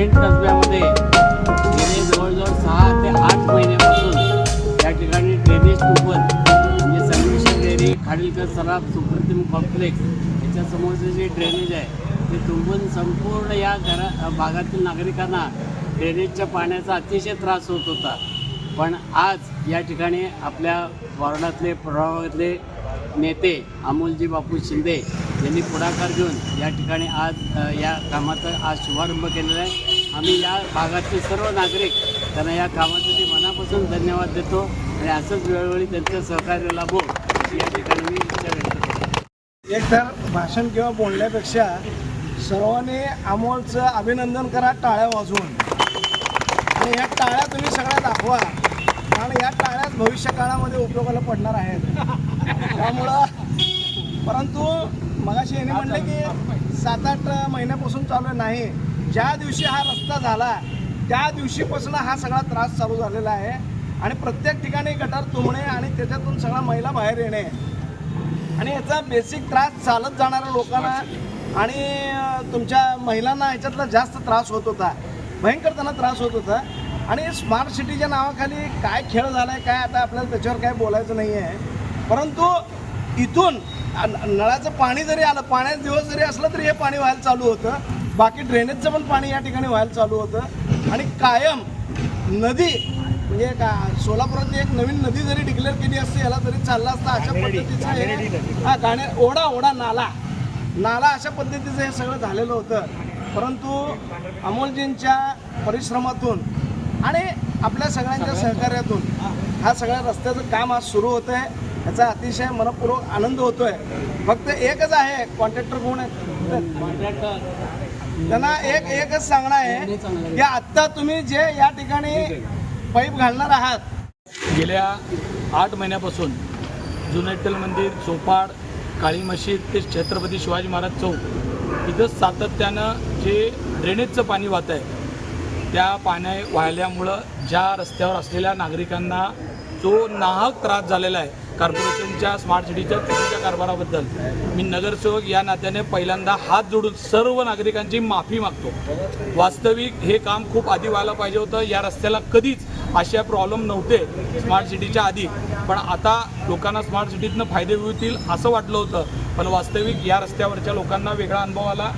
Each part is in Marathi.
पेशंट कसब्यामध्ये गेले जवळजवळ सहा ते आठ महिन्यापासून या ठिकाणी ड्रेनेज टूपन म्हणजे संमिश्र डेअरी खाडीलकर सराफ सुप्रतिम कॉम्प्लेक्स याच्यासमोरचे जे ड्रेनेज आहे ते तुंबून संपूर्ण या घरा भागातील नागरिकांना ड्रेनेजच्या पाण्याचा अतिशय त्रास होत होता. पण आज या ठिकाणी आपल्या वॉर्डातले प्रभागातले नेते अमोलजी बापू शिंदे यांनी पुढाकार घेऊन या ठिकाणी आज या कामाचा आज शुभारंभ केलेला आहे. आम्ही या भागातील सर्व नागरिक त्यांना या कामासाठी मनापासून धन्यवाद देतो आणि असंच वेळोवेळी त्यांचं सहकार्य लाभो या ठिकाणी मी इच्छा व्यक्त करतो. एक तर भाषण किंवा बोलण्यापेक्षा सर्वांनी अमोलचं अभिनंदन करा टाळ्या वाजवून. आणि ह्या टाळ्या तुम्ही सगळ्या दाखवा कारण या टाळ्याच भविष्य काळामध्ये उपयोगाला पडणार आहेत. त्यामुळं परंतु मगाशी यांनी म्हणले की सात आठ महिन्यापासून चालू. नाही. ज्या दिवशी हा रस्ता झाला त्या दिवशीपासून हा सगळा त्रास चालू झालेला आहे. आणि प्रत्येक ठिकाणी गटार तुंबणे आणि त्याच्यातून सगळा महिला बाहेर येणे. आणि याचा बेसिक त्रास चालत जाणाऱ्या लोकांना आणि तुमच्या महिलांना ह्याच्यातला जास्त त्रास होत होता. भयंकर त्यांना त्रास होत होता. आणि स्मार्ट सिटीच्या नावाखाली काय खेळ झाला आहे काय आता आपल्याला त्याच्यावर काय बोलायचं नाही आहे परंतु इथून न- नळाचं पाणी जरी आलं पाण्याचा दिवस जरी असलं तरी हे पाणी व्हायला चालू होतं. बाकी ड्रेनेजचं पण पाणी या ठिकाणी व्हायला चालू होतं. आणि कायम नदी म्हणजे का सोलापुरातली एक नवीन नदी जरी डिक्लेअर केली असती याला तरी चालला असता अशा पद्धतीचं हे- हा गाणे ओढा ओढा नाला. नाला अशा पद्धतीचं हे सगळं झालेलं होतं. परंतु अमोलजींच्या परिश्रमातून आणि आपल्या सगळ्यांच्या सहकार्यातून हा सगळ्या रस्त्याचं काम आज सुरू होतं आहे याचा अतिशय मनपूर्वक आनंद होतोय. फक्त एकच आहे कॉन्ट्रॅक्टर कोण आहे त्यांना एक एकच सांगणं आहे की आत्ता तुम्ही जे या ठिकाणी पाईप घालणार आहात. गेल्या आठ महिन्यापासून जुनेटल मंदिर चोपाड काळी मशीद ते छत्रपती शिवाजी महाराज चौक इथं सातत्यानं जे ड्रेनेजचं पाणी वाहत आहे त्या पाण्या वाहिल्यामुळं ज्या रस्त्यावर असलेल्या नागरिकांना जो नाहक त्रास झालेला आहे कॉर्पोरेशनच्या स्मार्ट सिटीच्या चुकीच्या कारभाराबद्दल. मी नगरसेवक या नात्याने पहिल्यांदा हात जोडून सर्व नागरिकांची माफी मागतो. वास्तविक हे काम खूप आधी व्हायला पाहिजे होतं. या रस्त्याला कधीच अशा प्रॉब्लेम नव्हते स्मार्ट सिटीच्या आधी. पण आता लोकांना स्मार्ट सिटीतनं फायदे मिळतील असं वाटलं होतं. पण वास्तविक या रस्त्यावरच्या लोकांना वेगळा अनुभव आला.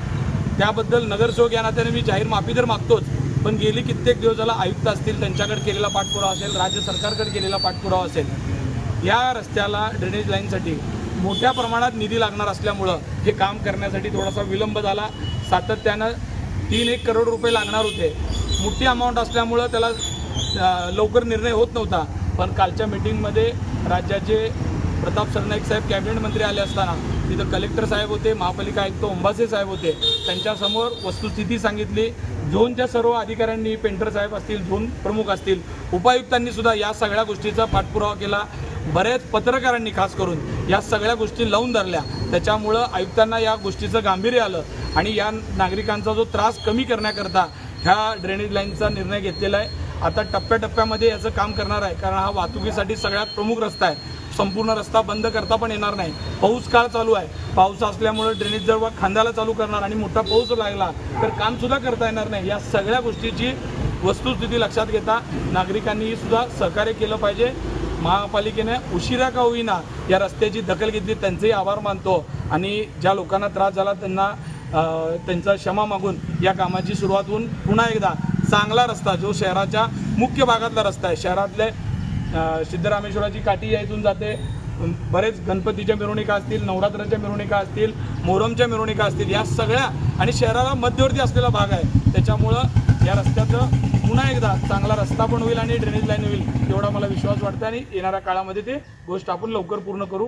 त्याबद्दल नगरसेवक या नात्याने मी जाहीर माफी तर मागतोच. पण गेली कित्येक दिवस झाला आयुक्त असतील त्यांच्याकडे केलेला पाठपुरावा असेल राज्य सरकारकडे केलेला पाठपुरावा असेल या रस्त्याला ड्रेनेज लाईनसाठी मोठ्या प्रमाणात निधी लागणार असल्यामुळं हे काम करण्यासाठी थोडासा विलंब झाला. सातत्यानं तीन एक करोड रुपये लागणार होते. मोठी अमाऊंट असल्यामुळं त्याला लवकर निर्णय होत नव्हता. पण कालच्या मिटिंगमध्ये राज्याचे प्रताप सरनाईक साहेब कॅबिनेट मंत्री आले असताना तिथं कलेक्टर साहेब होते महापालिका आयुक्त अंबासे साहेब होते. त्यांच्यासमोर वस्तुस्थिती सांगितली. झोनच्या सर्व अधिकाऱ्यांनी पेंटर साहेब असतील झोन प्रमुख असतील उपायुक्तांनी सुद्धा या सगळ्या गोष्टीचा पाठपुरावा केला. बऱ्याच पत्रकारांनी खास करून या सगळ्या गोष्टी लावून धरल्या. त्याच्यामुळं आयुक्तांना या गोष्टीचं गांभीर्य आलं आणि या नागरिकांचा जो त्रास कमी करण्याकरता ह्या ड्रेनेज लाईनचा निर्णय घेतलेला आहे. आता टप्प्याटप्प्यामध्ये याचं काम करणार आहे कारण हा वाहतुकीसाठी सगळ्यात प्रमुख रस्ता आहे. संपूर्ण रस्ता बंद करता पण येणार नाही. पाऊस काळ चालू आहे. पाऊस असल्यामुळे ड्रेनेज जर खांद्याला चालू करणार आणि मोठा पाऊस लागला तर कामसुद्धा करता येणार नाही. या सगळ्या गोष्टीची वस्तुस्थिती लक्षात घेता नागरिकांनी सुद्धा सहकार्य केलं पाहिजे. महापालिकेने उशिरा का होईना या रस्त्याची दखल घेतली त्यांचेही आभार मानतो. आणि ज्या लोकांना त्रास झाला त्यांना त्यांचा क्षमा मागून या कामाची सुरुवात होऊन पुन्हा एकदा चांगला रस्ता जो शहराच्या मुख्य भागातला रस्ता आहे शहरातले सिद्धरामेश्वराची काठी या इथून जाते. बरेच गणपतीच्या मिरवणुका असतील नवरात्राच्या मिरवणुका असतील मोहरमच्या मिरवणुका असतील या सगळ्या आणि शहराला मध्यवर्ती असलेला भाग आहे. त्याच्यामुळं या रस्त्याचं पुन्हा एकदा चांगला रस्ता पण होईल आणि ड्रेनेज लाईन होईल एवढा मला विश्वास वाटतो आणि येणाऱ्या काळामध्ये ते गोष्ट आपण लवकर पूर्ण करू.